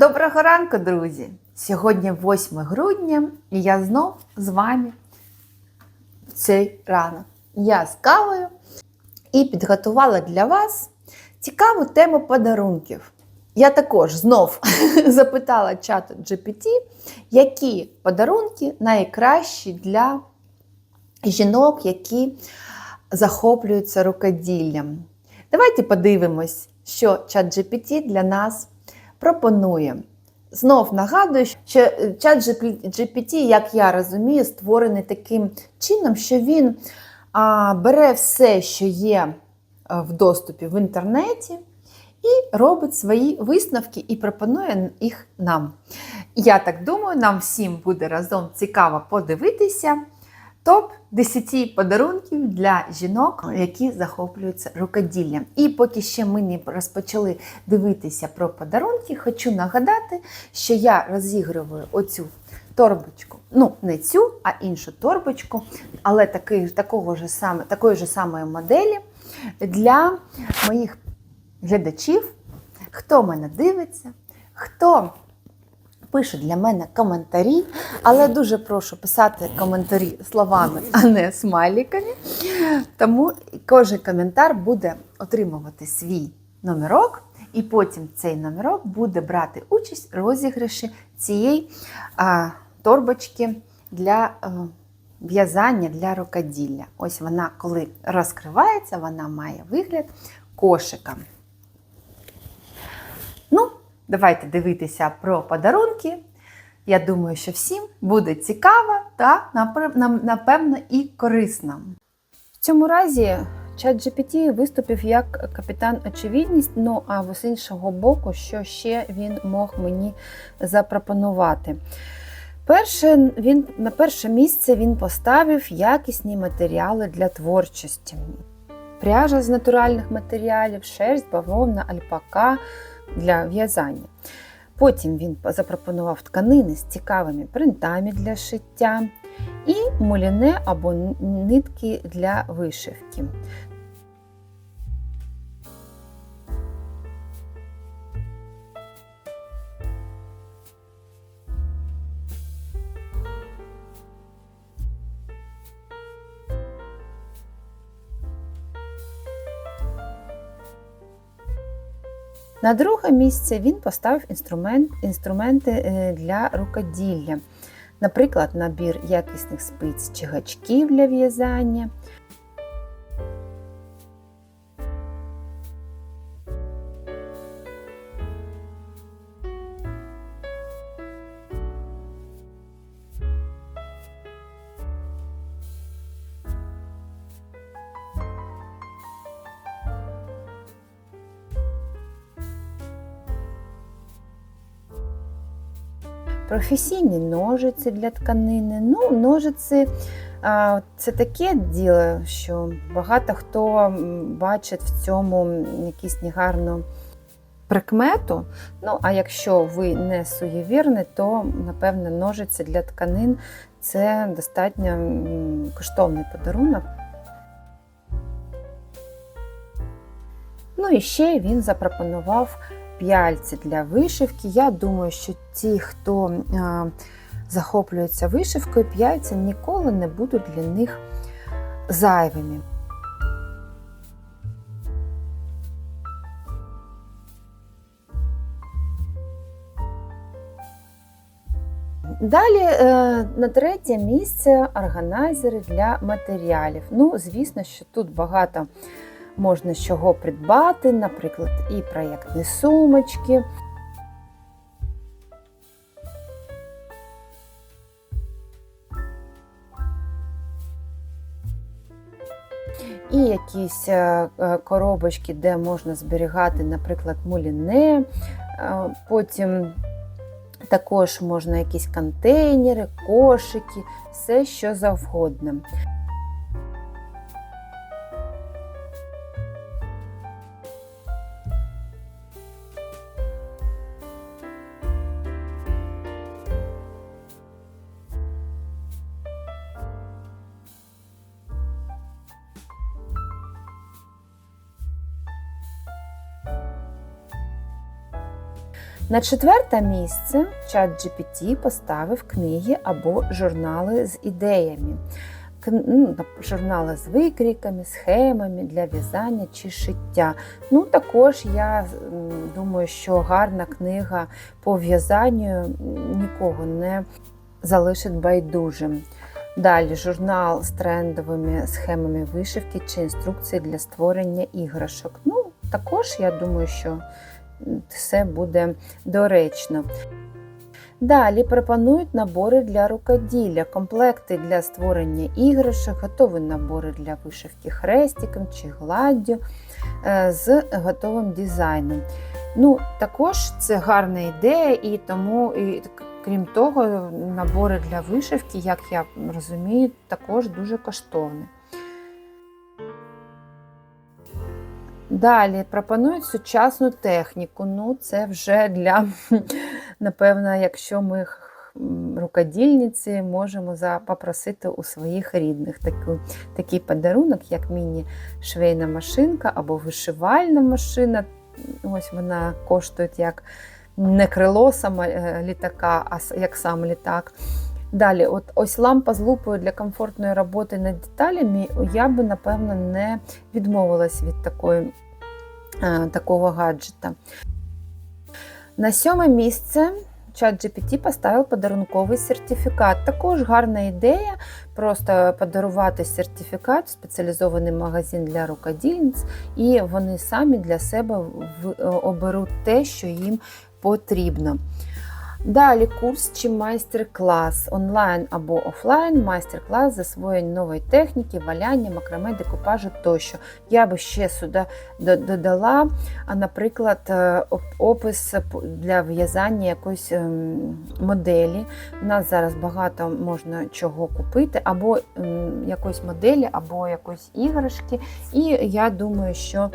Доброго ранку, друзі! Сьогодні 8 грудня і я знов з вами в цей ранок. Я з кавою і підготувала для вас цікаву тему подарунків. Я також знов запитала чат GPT, які подарунки найкращі для жінок, які захоплюються рукоділлям. Давайте подивимось, що чат GPT для нас пропонує. Знов нагадую, що чат GPT, як я розумію, створений таким чином, що він а, бере все, що є в доступі в інтернеті, і робить свої висновки і пропонує їх нам. Я так думаю, нам всім буде разом цікаво подивитися. Топ 10 подарунків для жінок, які захоплюються рукоділлям. І поки ще ми не розпочали дивитися про подарунки, хочу нагадати, що я розігрую оцю торбочку. Ну, не цю, а іншу торбочку, але таки, такого ж саме, такої ж самої моделі для моїх глядачів, хто мене дивиться, хто пише для мене коментарі, але дуже прошу писати коментарі словами, а не смайликами. Тому кожен коментар буде отримувати свій номерок, і потім цей номерок буде брати участь в розіграші цієї а, торбочки для а, в'язання для рукоділля. Ось вона, коли розкривається, вона має вигляд кошика. Давайте дивитися про подарунки. Я думаю, що всім буде цікаво та, напевно, і корисно. В цьому разі ChatGPT виступив як капітан очевидність, ну а з іншого боку, що ще він мог мені запропонувати. Перше, він, На перше місце він поставив якісні матеріали для творчості. Пряжа з натуральних матеріалів, шерсть, бавовна, альпака для в'язання. Потім він запропонував тканини з цікавими принтами для шиття і муліне або нитки для вишивки. На друге місце він поставив інструмент, інструменти е, для рукоділля, наприклад, набір якісних спиць чи гачків для в'язання. Професійні ножиці для тканини. Ну, Ножиці це таке діло, що багато хто бачить в цьому якусь негарну прикмету. Ну, а якщо ви не суєвірні, то, напевне, ножиці для тканин це достатньо коштовний подарунок. Ну і ще він запропонував п'яльці для вишивки. Я думаю, що ті, хто захоплюється вишивкою, п'яльці ніколи не будуть для них зайвими. Далі е, на третє місце органайзери для матеріалів. Ну, звісно, що тут багато можна з чого придбати, наприклад, і проєктні сумочки. І якісь е, е, коробочки, де можна зберігати, наприклад, муліне, е, потім також можна якісь контейнери, кошики, все що завгодно. На четверте місце ChatGPT поставив книги або журнали з ідеями. Ну, Журнали з викрійками, схемами для в'язання чи шиття. Ну, також я думаю, що гарна книга по в'язанню нікого не залишить байдужим. Далі журнал з трендовими схемами вишивки чи інструкції для створення іграшок. Ну, також я думаю, що все буде доречно. Далі пропонують набори для рукоділля, комплекти для створення іграшок, готові набори для вишивки хрестиком чи гладдю е, з готовим дизайном. Ну, також це гарна ідея, і тому, і, крім того, набори для вишивки, як я розумію, також дуже коштовні. Далі пропонують сучасну техніку. Ну, це вже для, напевно, якщо ми рукодільниці, можемо попросити у своїх рідних таку, такий подарунок, як міні-швейна машинка або вишивальна машина. Ось вона коштує як не крило саме е, літака, а як сам літак. Далі, от ось лампа з лупою для комфортної роботи над деталями. Я би, напевно, не відмовилась від такої, е, такого гаджета. На сьоме місце ChatGPT поставив подарунковий сертифікат. Також гарна ідея просто подарувати сертифікат в спеціалізований магазин для рукодільниць, і вони самі для себе в- оберуть те, що їм потрібно. Далі курс чи майстер-клас онлайн або офлайн, майстер-клас засвоєння нової техніки, валяння, макраме, декупажу тощо. Я би ще сюди додала, наприклад, е, опис для в'язання якоїсь ем, моделі. У нас зараз багато можна чого купити, або ем, якоїсь моделі, або якоїсь іграшки. І я думаю, що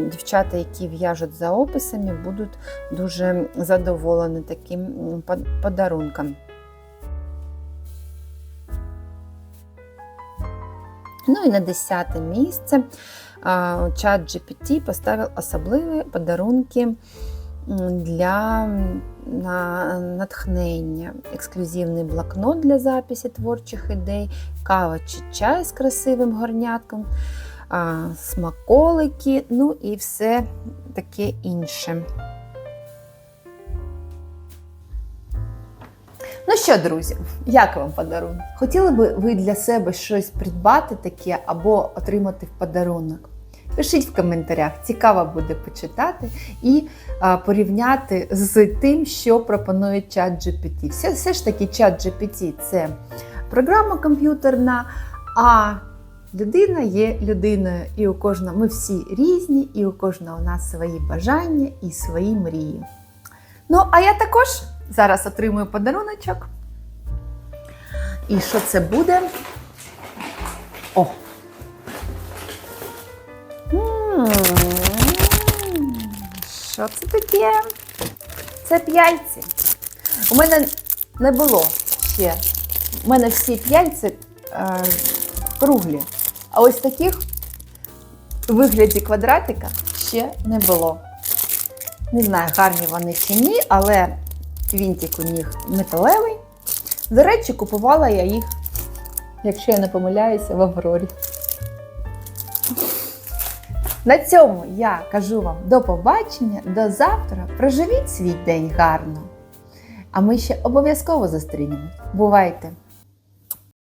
дівчата, які в'яжуть за описами, будуть дуже задоволені таким подарунком. Ну і на десяте місце а, чат GPT поставив особливі подарунки для на натхнення, ексклюзивний блокнот для записі творчих ідей, кава чи чай з красивим горнятком, смаколики, ну і все таке інше. Ну що, друзі, як вам подарунок? Хотіли би ви для себе щось придбати таке або отримати в подарунок? Пишіть в коментарях, цікаво буде почитати і а, порівняти з тим, що пропонує чат GPT. Все, все ж таки, чат GPT це програма комп'ютерна, а людина є людиною, і у кожного ми всі різні, і у кожного у нас свої бажання і свої мрії. Ну, а я також зараз отримую подаруночок. І що це буде? О! Що це таке? Це п'яльці. У мене не було ще. У мене всі п'яльці е, круглі. А ось таких у вигляді квадратика ще не було. Не знаю, гарні вони чи ні, але квінтик у них металевий. До речі, купувала я їх, якщо я не помиляюся, в Аврорі. На цьому я кажу вам до побачення, до завтра. Проживіть свій день гарно. А ми ще обов'язково зустрінемось. Бувайте!